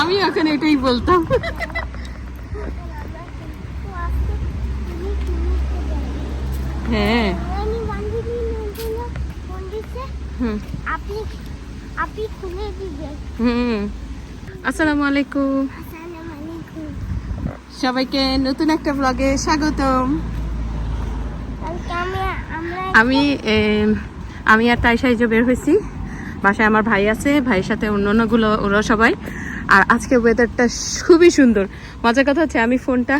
আমি এখন এটাই বলতাম। হ্যাঁ। আসসালামু আলাইকুম। সবাইকে নতুন একটা ব্লগে স্বাগতম। আমি আমি আর তাই যে বের হয়েছি। বাসায় আমার ভাই আছে, ভাইয়ের সাথে অন্য অন্যগুলো ওরা সবাই। আর আজকে ওয়েদারটা খুবই সুন্দর। মজার কথা হচ্ছে আমি ফোনটা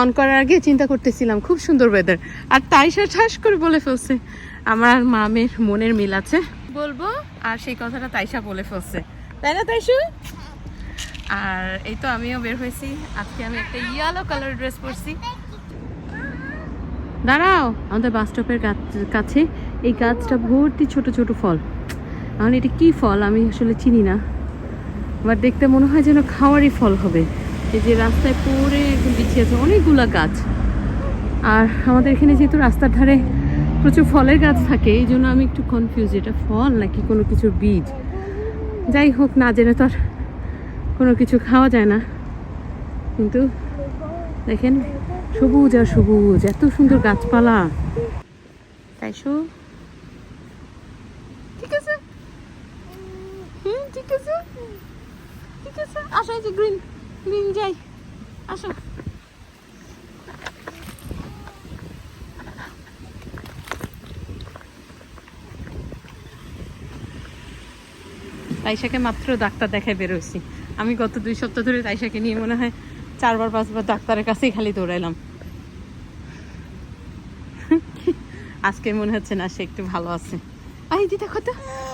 অন করার আগে চিন্তা করতেছিলাম, খুব সুন্দর ওয়েদার আর তাইশা ঠাস করে বলে ফেলছে, আমার আর মামের মনের মিল আছে। বলব, আর সেই কথাটা তাইশা বলে ফেলছে। তাই না, তাইশু? আর এই তো আমিও বের হয়েছি। আজকে আমি একটা ইয়েলো কালার ড্রেস পরছি। দাঁড়াও, আমাদের বাস স্টপের কাছে এই গাছটা ভর্তি ছোট ছোট ফল। এখন এটা কি ফল? আমি আসলে চিনি না। বাট দেখতে মনে হয় যেন খাওয়ারই ফল হবে। এই যে রাস্তায় একদম বিছিয়ে আছে অনেকগুলা গাছ। আর আমাদের এখানে যেহেতু রাস্তার ধারে প্রচুর ফলের গাছ থাকে, এই জন্য আমি একটু কনফিউজ এটা ফল নাকি কোনো কিছুর বীজ? যাই হোক, না জেনে তো আর কোনো কিছু খাওয়া যায় না। কিন্তু দেখেন, সবুজ আর সবুজ, এত সুন্দর গাছপালা। তাই শু ঠিক আছে? হুম, ঠিক আছে? আছে যে গ্রিন তাইশাকে মাত্র ডাক্তার দেখায় বেরোইছি আমি গত দুই সপ্তাহ ধরে তাইশাকে নিয়ে মনে হয় চারবার, পাঁচবার ডাক্তারের কাছেই খালি দৌড়াইলাম। আজকে মনে হচ্ছে না সে একটু ভালো আছে। আই দি দেখো তো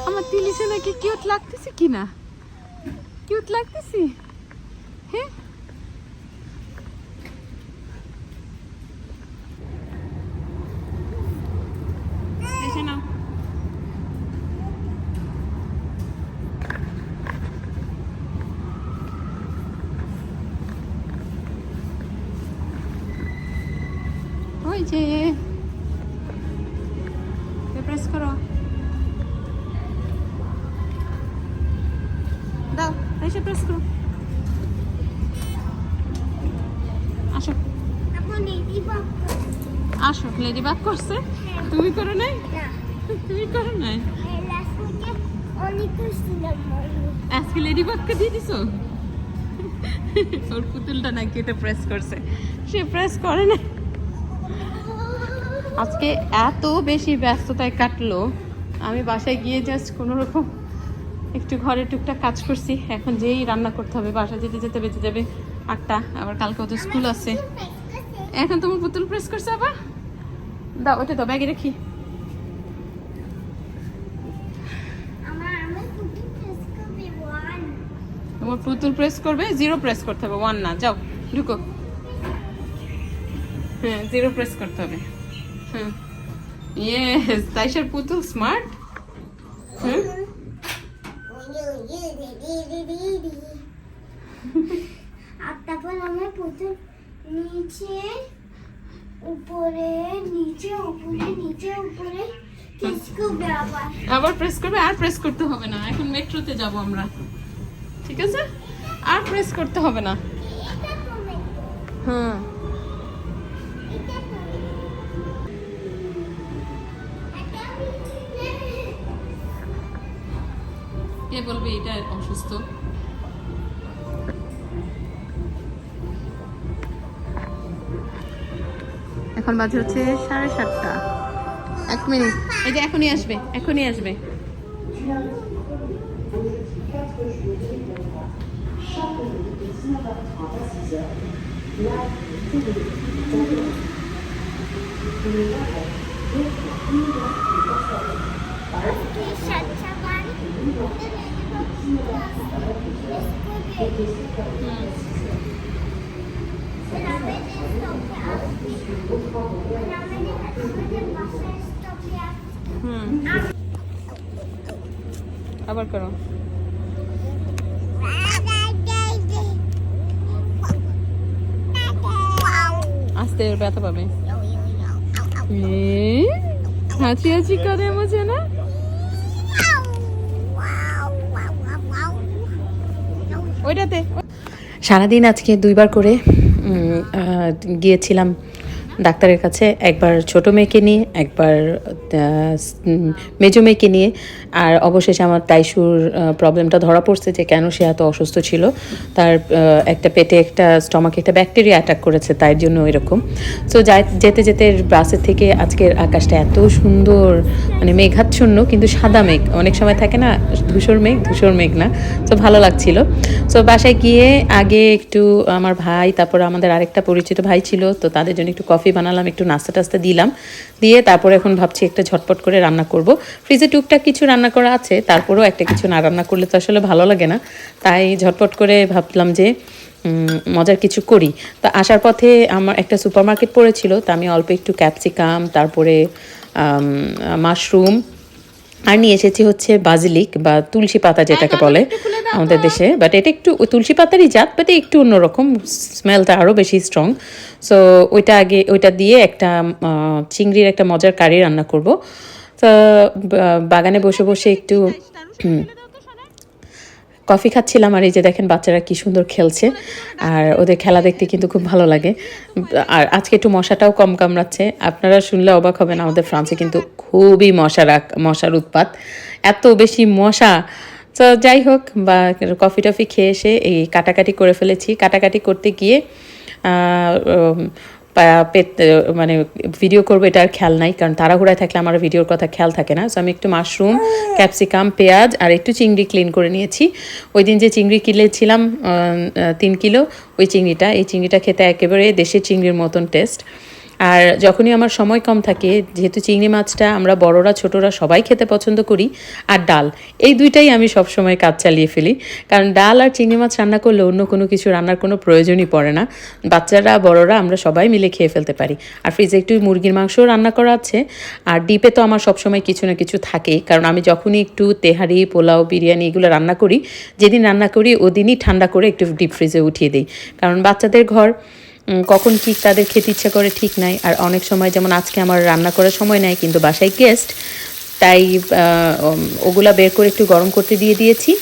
আমার তিলিশে নাকি কিউট লাগতেছে কি না কিউট লাগতেছি হ্যাঁ এসে নাও ওই যে প্রেস করো আসো আসো লেডি করছে। তুমি করো নাই? তুমি করো নাই? খুশিলাম আজকে লেডি বাককে দিয়ে দিছো? ওর পুতুলটা নাকি এটা প্রেস করছে। সে প্রেস করে না আজকে এত বেশি ব্যস্ততায় কাটলো। আমি বাসায় গিয়ে জাস্ট কোনো রকম একটু ঘরে টুকটাক কাজ করছি। এখন যেই রান্না করতে হবে বাসা যেতে যেতে বেঁচে যাবে আটটা আবার কালকে ওদের স্কুল আছে। এখন তোমার পুতুল প্রেস করছে আবার? দাও ওটা দাও ব্যাগে রাখি। তোমার পুতুল প্রেস করবে জিরো প্রেস করতে হবে ওয়ান না। যাও ঢুকো। হ্যাঁ জিরো প্রেস করতে হবে। হুম। ইয়েস তাইশার পুতুল স্মার্ট হুম। আর তারপর আমার প্রথম নিচে উপরে নিচে উপরে নিচে উপরে আবার। প্রেস করবে আর প্রেস করতে হবে না। এখন মেট্রোতে যাব আমরা। ঠিক আছে? আর প্রেস করতে হবে না। হ্যাঁ। কে বলবে এটা অসুস্থ? এখন বাজে হচ্ছে সাড়ে সাতটা। এক মিনিট। এই যে এখনই আসবে এখনই আসবে। কি হুম। আবার করো। আস্তে ব্যথা পাবে। হাঁচি হাঁচি করে মুঝে না? ওইটাতে। সারাদিন আজকে দুইবার করে গিয়েছিলাম ডাক্তারের কাছে একবার ছোট মেয়েকে নিয়ে, একবার মেজো মেয়েকে নিয়ে। আর অবশেষে আমার তাইশুর প্রবলেমটা ধরা পড়ছে যে কেন সে এত অসুস্থ ছিল। তার একটা পেটে একটা, স্টমাকে একটা ব্যাকটেরিয়া অ্যাটাক করেছে, তাই জন্য এরকম সো যাই, যেতে যেতে বাসের থেকে আজকের আকাশটা এত সুন্দর মানে মেঘাচ্ছন্ন, কিন্তু সাদা মেঘ। অনেক সময় থাকে না, ধূসর মেঘ ধূসর মেঘ না। তো ভালো লাগছিল। সো বাসায় গিয়ে আগে একটু আমার ভাই, তারপর আমাদের আরেকটা পরিচিত ভাই ছিল, তো তাদের জন্য একটু কফি বানালাম, একটু নাস্তা টাস্তা দিলাম, দিয়ে তারপরে এখন ভাবছি একটা ঝটপট করে রান্না করব। ফ্রিজে টুকটাক কিছু রান্না করা আছে, তারপরেও একটা কিছু না রান্না করলে তো আসলে ভালো লাগে না। তাই ঝটপট করে ভাবলাম যে মজার কিছু করি। তা আসার পথে আমার একটা সুপার মার্কেট পড়েছিল, তা আমি অল্প একটু ক্যাপসিকাম, তারপরে মাশরুম আর নিয়ে এসেছি হচ্ছে বাজিলিক বা তুলসী পাতা যেটাকে বলে আমাদের দেশে। বাট এটা একটু তুলসী পাতারই জাত বাট একটু অন্যরকম। স্মেলটা আরও বেশি স্ট্রং সো ওইটা আগে ওইটা দিয়ে একটা চিংড়ির একটা মজার কারি রান্না করব। তো বাগানে বসে বসে একটু হুম, কফি খাচ্ছিলাম আর এই যে দেখেন বাচ্চারা কি সুন্দর খেলছে। আর ওদের খেলা দেখতে কিন্তু খুব ভালো লাগে। আর আজকে একটু মশাটাও কম কামড়াচ্ছে। আপনারা শুনলে অবাক হবেন, আমাদের ফ্রান্সে কিন্তু খুবই মশার মশার উৎপাত। এত বেশি মশা। তো যাই হোক, বা কফি টফি খেয়ে এসে এই কাটাকাটি করে ফেলেছি। কাটাকাটি করতে গিয়ে মানে ভিডিও করব এটা আর খেয়াল নাই কারণ তাড়াহুড়ায় থাকলে আমার ভিডিওর কথা খেয়াল থাকে না। সো আমি একটু মাশরুম ক্যাপসিকাম পেঁয়াজ আর একটু চিংড়ি ক্লিন করে নিয়েছি। ওই দিন যে চিংড়ি কিনেছিলাম তিন কিলো ওই চিংড়িটা এই চিংড়িটা খেতে একেবারে দেশের চিংড়ির মতন টেস্ট আর যখনই আমার সময় কম থাকে, যেহেতু চিংড়ি মাছটা আমরা বড়রা, ছোটরা সবাই খেতে পছন্দ করি, আর ডাল, এই দুইটাই আমি সব সময় কাজ চালিয়ে ফেলি। কারণ ডাল আর চিংড়ি মাছ রান্না করলে অন্য কোনো কিছু রান্নার কোনো প্রয়োজনই পড়ে না। বাচ্চারা, বড়রা, আমরা সবাই মিলে খেয়ে ফেলতে পারি। আর ফ্রিজে একটু মুরগির মাংসও রান্না করা আছে। আর ডিপে তো আমার সবসময় কিছু না কিছু থাকেই কারণ আমি যখনই একটু তেহারি, পোলাও, বিরিয়ানি এগুলো রান্না করি, যেদিন রান্না করি, ওদিনই ঠান্ডা করে একটু ডিপ ফ্রিজে উঠিয়ে দিই। কারণ বাচ্চাদের ঘর কখন কি তাদের খেতে ইচ্ছা করে ঠিক নাই। আর অনেক সময় যেমন আজকে আমার রান্না করার সময় নাই, কিন্তু বাসায় গেস্ট তাই ওগুলা বের করে একটু গরম করতে দিয়ে দিয়েছি।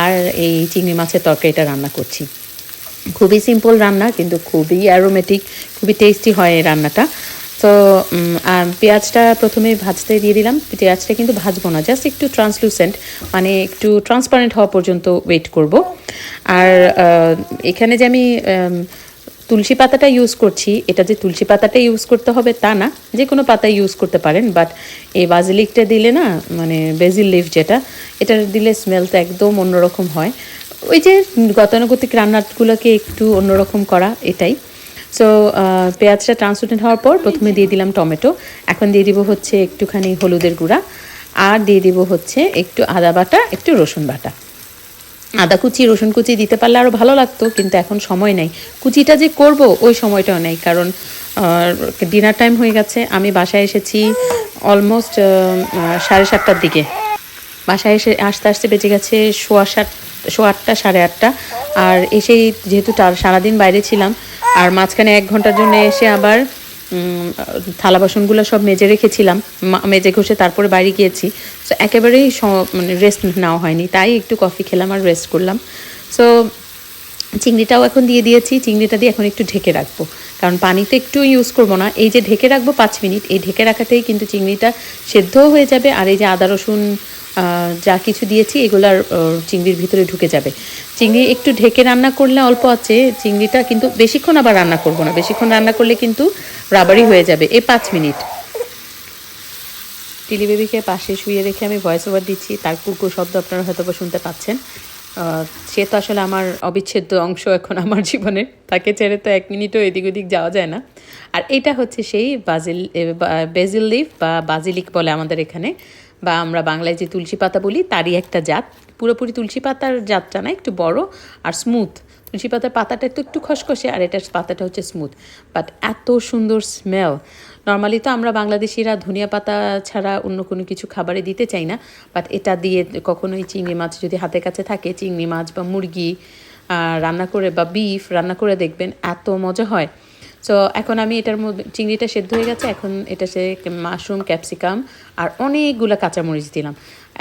আর এই চিংড়ি মাছের তরকারিটা রান্না করছি। খুবই সিম্পল রান্না, কিন্তু খুবই অ্যারোমেটিক খুবই টেস্টি হয় এই রান্নাটা। তো আর পেঁয়াজটা প্রথমে ভাজতে দিয়ে দিলাম। পেঁয়াজটা কিন্তু ভাজবো না জাস্ট একটু ট্রান্সলুসেন্ট মানে একটু ট্রান্সপারেন্ট হওয়া পর্যন্ত ওয়েট করব। আর এখানে যে আমি তুলসী পাতাটা ইউজ করছি, এটা যে তুলসী পাতাটা ইউজ করতে হবে তা না, যে কোনো পাতা ইউজ করতে পারেন বাট এই বাজিলিকটা দিলে না মানে বেজিল লিফ যেটা, এটা দিলে স্মেলটা একদম অন্যরকম হয়। ওই যে গতানুগতিক রান্নাগুলোকে একটু অন্যরকম করা, এটাই। সো পেঁয়াজটা ট্রান্সলুটেন্ট হওয়ার পর প্রথমে দিয়ে দিলাম টমেটো, এখন দিয়ে দিব হচ্ছে একটুখানি হলুদের গুঁড়া, আর দিয়ে দিব হচ্ছে একটু আদা বাটা, একটু রসুন বাটা। আদা কুচি, রসুন কুচি দিতে পারলে আরও ভালো লাগতো, কিন্তু এখন সময় নেই। কুচিটা যে করব, ওই সময়টাও নেই, কারণ ডিনার টাইম হয়ে গেছে। আমি বাসায় এসেছি অলমোস্ট সাড়ে সাতটার দিকে। বাসায় এসে আসতে আসতে বেঁচে গেছে সোয়া সাত, সোয়া আটটা, সাড়ে আটটা। আর এসেই যেহেতু সারাদিন বাইরে ছিলাম, আর মাঝখানে এক ঘণ্টার জন্য এসে আবার থালা বাসনগুলো সব মেজে রেখেছিলাম। মেজে ঘষে তারপরে বাড়ি গিয়েছি। সো একেবারেই মানে রেস্ট নেওয়া হয়নি। তাই একটু কফি খেলাম আর রেস্ট করলাম। সো চিংড়িটাও এখন দিয়ে দিয়েছি। চিংড়িটা দিয়ে এখন একটু ঢেকে রাখব। কারণ পানিতে একটু ইউজ করব না। এই যে ঢেকে রাখব পাঁচ মিনিট, এই ঢেকে রাখাতেই কিন্তু চিংড়িটা সেদ্ধও হয়ে যাবে। আর এই যে আদা, রসুন যা কিছু দিয়েছি এগুলার চিংড়ির ভিতরে ঢুকে যাবে। চিংড়ি একটু ঢেকে রান্না করলে অল্প আছে, চিংড়িটা কিন্তু বেশিক্ষণ আবার রান্না করব না। বেশিক্ষণ রান্না করলে কিন্তু রাবারি হয়ে যাবে। এই পাঁচ মিনিট। টিলি বেবিকে পাশে শুয়ে রেখে আমি ভয়েস ওভার দিচ্ছি। তার কুকুর শব্দ আপনারা হয়তো শুনতে পাচ্ছেন। সে তো আসলে আমার অবিচ্ছেদ্য অংশ এখন আমার জীবনে। তাকে ছেড়ে তো এক মিনিটও এদিক ওদিক যাওয়া যায় না। আর এটা হচ্ছে সেই বাজিল বেজিল লিফ বা বাজিলিক বলে আমাদের এখানে। বা আমরা বাংলায় যে তুলসী পাতা বলি, তারই একটা জাত। পুরোপুরি তুলসী পাতার জাতটা না, একটু বড় আর স্মুথ তুলসী পাতার পাতাটা তো একটু খসখসে, আর এটার পাতাটা হচ্ছে স্মুথ বাট এত সুন্দর স্মেল নর্মালি তো আমরা বাংলাদেশিরা ধনিয়া পাতা ছাড়া অন্য কোনো কিছু খাবারে দিতে চাই না। বাট এটা দিয়ে কখনোই চিংড়ি মাছ যদি হাতের কাছে থাকে, চিংড়ি মাছ বা মুরগি রান্না করে বা বিফ রান্না করে দেখবেন, এত মজা হয়। সো এখন আমি এটার মধ্যে, চিংড়িটা সেদ্ধ হয়ে গেছে, এখন এটা সে মাশরুম, ক্যাপসিকাম আর অনেকগুলো কাঁচামরিচ দিলাম।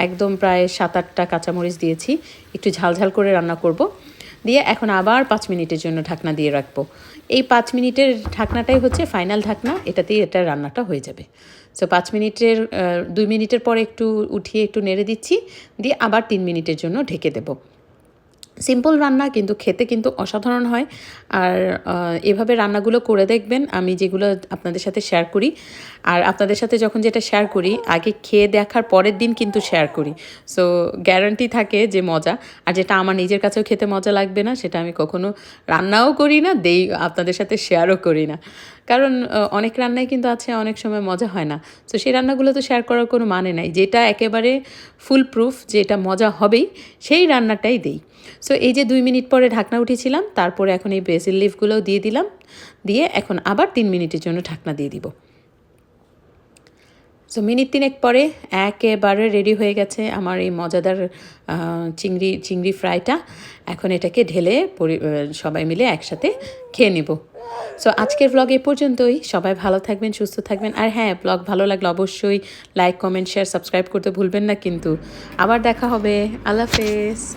একদম প্রায় সাত আটটা কাঁচামরিচ দিয়েছি, একটু ঝাল ঝাল করে রান্না করব। দিয়ে এখন আবার পাঁচ মিনিটের জন্য ঢাকনা দিয়ে রাখব। এই পাঁচ মিনিটের ঢাকনাটাই হচ্ছে ফাইনাল ঢাকনা, এটাতেই এটা রান্নাটা হয়ে যাবে। সো পাঁচ মিনিটের দুই মিনিটের পরে একটু উঠিয়ে একটু নেড়ে দিচ্ছি, দিয়ে আবার তিন মিনিটের জন্য ঢেকে দেবো। সিম্পল রান্না কিন্তু খেতে কিন্তু অসাধারণ হয়। আর এভাবে রান্নাগুলো করে দেখবেন, আমি যেগুলো আপনাদের সাথে শেয়ার করি। আর আপনাদের সাথে যখন যেটা শেয়ার করি, আগে খেয়ে দেখার পরের দিন কিন্তু শেয়ার করি। সো গ্যারান্টি থাকে যে মজা। আর যেটা আমার নিজের কাছেও খেতে মজা লাগবে না, সেটা আমি কখনো রান্নাও করি না, দেই, আপনাদের সাথে শেয়ারও করি না। কারণ অনেক রান্নাই কিন্তু আছে, অনেক সময় মজা হয় না। তো সেই রান্নাগুলো তো শেয়ার করার কোনো মানে নাই। যেটা একেবারে ফুল প্রুফ যেটা মজা হবেই, সেই রান্নাটাই দেই। সো এই যে দুই মিনিট পরে ঢাকনা উঠেছিলাম, তারপরে এখন এই বেসিল লিফগুলোও দিয়ে দিলাম। দিয়ে এখন আবার তিন মিনিটের জন্য ঢাকনা দিয়ে দিব। সো মিনিট তিনেক পরে একেবারে রেডি হয়ে গেছে আমার এই মজাদার চিংড়ি চিংড়ি ফ্রাইটা এখন এটাকে ঢেলে পরি- সবাই মিলে একসাথে খেয়ে নেব। সো আজকের ব্লগ এ পর্যন্তই। সবাই ভালো থাকবেন, সুস্থ থাকবেন। আর হ্যাঁ ব্লগ ভালো লাগলে অবশ্যই লাইক কমেন্ট শেয়ার সাবস্ক্রাইব করতে ভুলবেন না কিন্তু। আবার দেখা হবে। আল্লাহ হাফেজ।